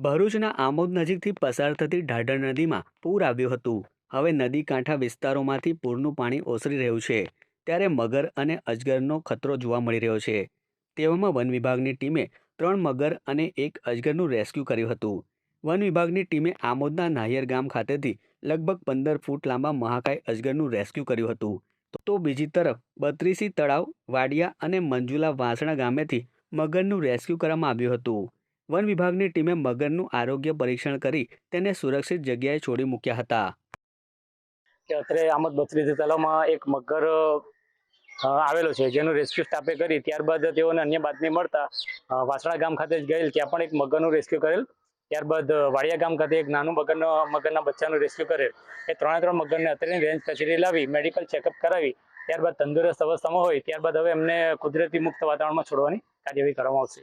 ભરૂચના આમોદ નજીકથી પસાર થતી ઢાઢર નદીમાં પૂર આવ્યું હતું. હવે નદી કાંઠા વિસ્તારોમાંથી પૂરનું પાણી ઓસરી રહ્યું છે. ત્યારે મગર અને અજગરનો ખતરો જોવા મળી રહ્યો છે. તેવામાં વન વિભાગની ટીમે ત્રણ મગર અને એક અજગરનું રેસ્ક્યુ કર્યું હતું. વન વિભાગની ટીમે આમોદના નાહિયર ગામ ખાતેથી લગભગ પંદર ફૂટ લાંબા મહાકાય અજગરનું રેસ્ક્યુ કર્યું હતું. તો બીજી તરફ, બત્રીસી તળાવ, વાડિયા અને મંજુલા વાસણા ગામેથી મગરનું રેસ્ક્યુ કરવામાં આવ્યું હતું. વન વિભાગની ટીમે મગરનું આરોગ્ય પરીક્ષણ કરી તેને સુરક્ષિત જગ્યાએ છોડી મૂક્યા હતા. કે અત્યારે આમદ બત્રીસ તલાવમાં એક મગર આવેલો છે, જેનું રેસ્ક્યુ સ્ટાફે કરી. ત્યારબાદ તેઓને અન્ય બાતમી મળતા વાસણા ગામ ખાતે જ ગયેલ, ત્યાં પણ એક મગરનું રેસ્ક્યુ કરેલ. ત્યારબાદ વાડિયા ગામ ખાતે એક નાનું મગરનો, મગરના બચ્ચાનું રેસ્ક્યુ કરેલ. એ ત્રણે ત્રણ મગરને અત્યારે રેન્જ કચેરી લાવી મેડિકલ ચેકઅપ કરાવી. ત્યારબાદ તંદુરસ્ત અવસ્થામાં હોય. ત્યારબાદ હવે એમને કુદરતી મુક્ત વાતાવરણમાં છોડવાની કાર્યવાહી કરવામાં આવશે.